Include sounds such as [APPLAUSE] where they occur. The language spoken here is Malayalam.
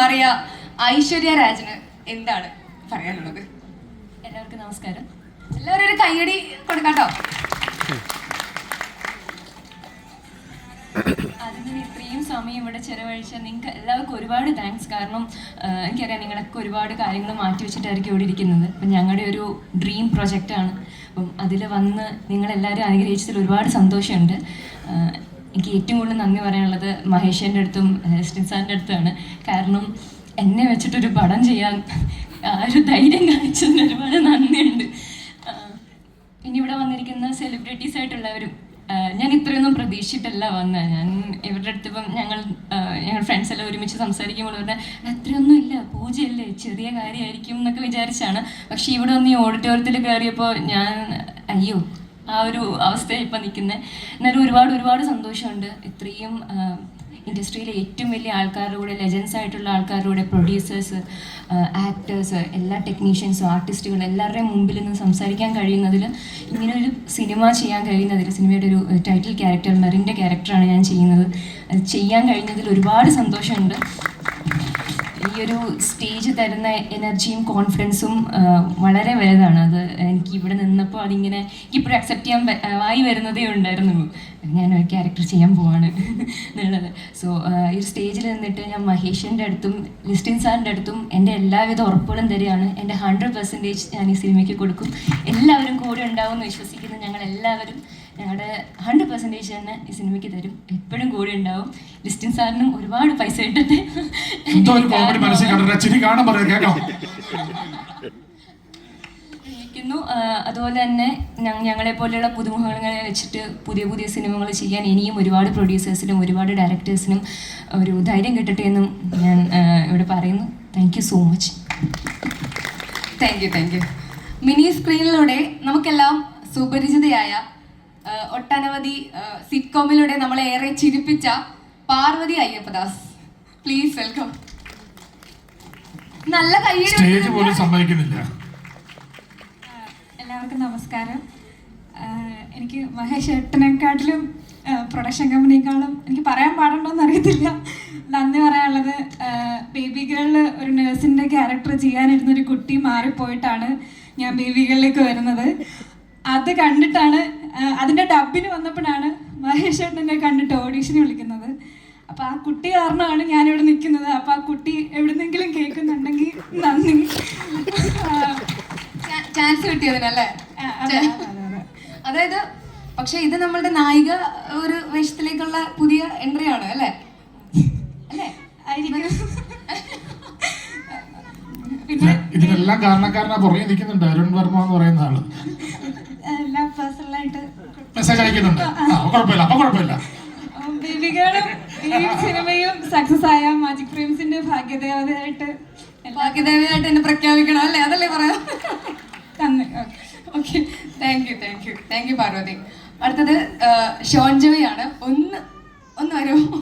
മാറിയ ഐശ്വര്യ രാജന് എന്താണ് പറയാനുള്ളത്? എല്ലാവർക്കും നമസ്കാരം. എല്ലാവരും ഒരു കൈയടി കൊടുക്കാട്ടോ. അതിന് ഇത്രയും സമയം ഇവിടെ ചെലവഴിച്ച നിങ്ങൾക്ക് എല്ലാവർക്കും ഒരുപാട് താങ്ക്സ് കാരണം എനിക്കറിയാം നിങ്ങളൊക്കെ ഒരുപാട് കാര്യങ്ങൾ മാറ്റി വെച്ചിട്ടായിരിക്കും ഇവിടെ ഇരിക്കുന്നത്. അപ്പം ഞങ്ങളുടെ ഒരു ഡ്രീം പ്രൊജക്റ്റാണ് അപ്പം അതിൽ വന്ന് നിങ്ങളെല്ലാവരും അനുഗ്രഹിച്ചതിൽ ഒരുപാട് സന്തോഷമുണ്ട്. എനിക്ക് ഏറ്റവും കൂടുതൽ നന്ദി പറയാനുള്ളത് മഹേഷിന്റെ അടുത്തും ഹെസ്റ്റിൻ സാറിന്റെ അടുത്താണ് കാരണം എന്നെ വെച്ചിട്ടൊരു പടം ചെയ്യാൻ ആ ഒരു ധൈര്യം കാണിച്ചതിന് ഒരുപാട് നന്ദിയുണ്ട്. പിന്നെ ഇവിടെ വന്നിരിക്കുന്ന സെലിബ്രിറ്റീസ് ആയിട്ടുള്ളവരും ഞാൻ ഇത്രയൊന്നും പ്രതീക്ഷിച്ചിട്ടല്ല വന്നത് ഞാൻ ഇവരുടെ അടുത്ത് ഇപ്പം ഞങ്ങൾ ഞങ്ങൾ ഫ്രണ്ട്സ് എല്ലാം ഒരുമിച്ച് സംസാരിക്കുമ്പോൾ പറഞ്ഞാൽ അത്രയൊന്നും ഇല്ല പൂജയല്ലേ ചെറിയ കാര്യമായിരിക്കും എന്നൊക്കെ വിചാരിച്ചാണ്. പക്ഷേ ഇവിടെ വന്ന് ഈ ഓഡിറ്റോറിയത്തിൽ കയറിയപ്പോൾ ഞാൻ അയ്യോ ആ ഒരു അവസ്ഥയിൽ ഇപ്പം നിൽക്കുന്നത് എന്നാലും ഒരുപാട് ഒരുപാട് സന്തോഷമുണ്ട്. ഇത്രയും ഇൻഡസ്ട്രിയിലെ ഏറ്റവും വലിയ ആൾക്കാരുടെ കൂടെ ലെജൻസ് ആയിട്ടുള്ള ആൾക്കാരുടെ കൂടെ പ്രൊഡ്യൂസേഴ്സ് ആക്ടേഴ്സ് എല്ലാ ടെക്നീഷ്യൻസും ആർട്ടിസ്റ്റുകളും എല്ലാവരുടെയും മുമ്പിൽ നിന്ന് സംസാരിക്കാൻ കഴിയുന്നതിൽ ഇങ്ങനെ ഒരു സിനിമ ചെയ്യാൻ കഴിയുന്നതിൽ സിനിമയുടെ ഒരു ടൈറ്റിൽ ക്യാരക്ടർ മെറിന്റെ ക്യാരക്ടറാണ് ഞാൻ ചെയ്യുന്നത്. ചെയ്യാൻ കഴിഞ്ഞതിൽ ഒരുപാട് സന്തോഷമുണ്ട്. ഒരു സ്റ്റേജ് തരുന്ന എനർജിയും കോൺഫിഡൻസും വളരെ വലുതാണ്. അത് എനിക്ക് ഇവിടെ നിന്നപ്പോൾ അതിങ്ങനെ എനിക്കിപ്പോഴും അക്സെപ്റ്റ് ചെയ്യാൻ വായി വരുന്നതേ ഉണ്ടായിരുന്നുള്ളൂ. ഞാൻ ഒരു ക്യാരക്ടർ ചെയ്യാൻ പോവാണ് [LAUGHS] എന്നുള്ളത്. സോ ഈ സ്റ്റേജിൽ നിന്നിട്ട് ഞാൻ മഹേഷിന്റെ അടുത്തും ലിസ്റ്റിൻ സാറിന്റെ അടുത്തും എന്റെ എല്ലാവിധ ഉറപ്പുകളും തരികയാണ്. എന്റെ ഹൺഡ്രഡ് പെർസെന്റേജ് ഞാൻ ഈ സിനിമയ്ക്ക് കൊടുക്കും. എല്ലാവരും കൂടെ ഉണ്ടാവും എന്ന് വിശ്വസിക്കുന്ന ഞങ്ങൾ എല്ലാവരും ഞങ്ങളുടെ ഹൺഡ്രഡ് പെർസെന്റേജ് തന്നെ ഈ സിനിമയ്ക്ക് തരും. എപ്പോഴും കൂടെ ഉണ്ടാവും. ലിസ്റ്റിൻ സാറിനും ഒരുപാട് പൈസ ഇട്ടിട്ട് അതുപോലെ തന്നെ ഞങ്ങളെ പോലെയുള്ള പുതുമുഖങ്ങളെ വെച്ചിട്ട് പുതിയ പുതിയ സിനിമകൾ ചെയ്യാൻ ഇനിയും ഒരുപാട് പ്രൊഡ്യൂസേഴ്സിനും ഒരുപാട് ഡയറക്ടേഴ്സിനും ഒരു ധൈര്യം കിട്ടട്ടെ എന്നും ഞാൻ ഇവിടെ പറയുന്നു. Thank you so much thank you thank you mini സ്ക്രീനിലൂടെ നമുക്കെല്ലാം സുപരിചിതയായ ഒട്ടനവധി സിറ്റ്കോമിലൂടെ നമ്മളെ ഏറെ ചിരിപ്പിച്ച പാർവതി അയ്യപ്പദാസ്. പ്ലീസ് വെൽക്കം നല്ല സ്റ്റേജ് പോലും സമ്മതിക്കുന്നില്ല. എല്ലാവർക്കും നമസ്കാരം. എനിക്ക് മഹേഷ് ഏട്ടനെക്കാട്ടിലും പ്രൊഡക്ഷൻ കമ്പനിയെക്കാളും എനിക്ക് പറയാൻ പാടുണ്ടോ അറിയത്തില്ല. നന്ദി പറയാനുള്ളത് ബേബി ഗേളിൽ ഒരു നേഴ്സിന്റെ ക്യാരക്ടർ ചെയ്യാനിരുന്ന ഒരു കുട്ടി മാറിപ്പോയിട്ടാണ് ഞാൻ ബേബി ഗേളിലേക്ക് വരുന്നത്. അത് കണ്ടിട്ടാണ് അതിന്റെ ഡബിന് വന്നപ്പോഴാണ് മഹേഷ് ഏട്ടനെ കണ്ടിട്ട് ഓഡീഷന് വിളിക്കുന്നത്. അപ്പോൾ ആ കുട്ടി കാരണമാണ് ഞാനിവിടെ നിൽക്കുന്നത്. അപ്പോൾ ആ കുട്ടി എവിടുന്നെങ്കിലും കേൾക്കുന്നുണ്ടെങ്കിൽ നന്ദി. ചാൻസ് കിട്ടിയതിനല്ലേ. അതായത് പക്ഷെ ഇത് നമ്മളുടെ നായിക ഒരു വേഷത്തിലേക്കുള്ള പുതിയ എൻട്രി ആണ് അല്ലേ? അല്ലേ? ഇതിനെല്ലാം കാരണക്കാരനാ പുറകെ നിൽക്കുന്നുണ്ട്. അരുൺ വർമ്മ എന്ന് പറയുന്ന ആൾ. മെസ്സേജ് അയക്കുന്നുണ്ട്. കുഴപ്പമില്ല അപ്പൊ കുഴപ്പമില്ല. ബേബികളും ഈ സിനിമയും സക്സസ് ആയ മാജിക് ഫ്രെയിംസിന്റെ ഭാഗ്യദേവതയായിട്ട് എല്ലാ എന്നെ പ്രഖ്യാപിക്കണം അല്ലേ? അതല്ലേ പറയാം. നന്ദി okay okay thank you thank you thank you Parvathy അടുത്തത് ഷോൺജോയാണ് ഷോൺ ജോയി ആണ് ഒന്ന് ഒന്ന് വരുമോ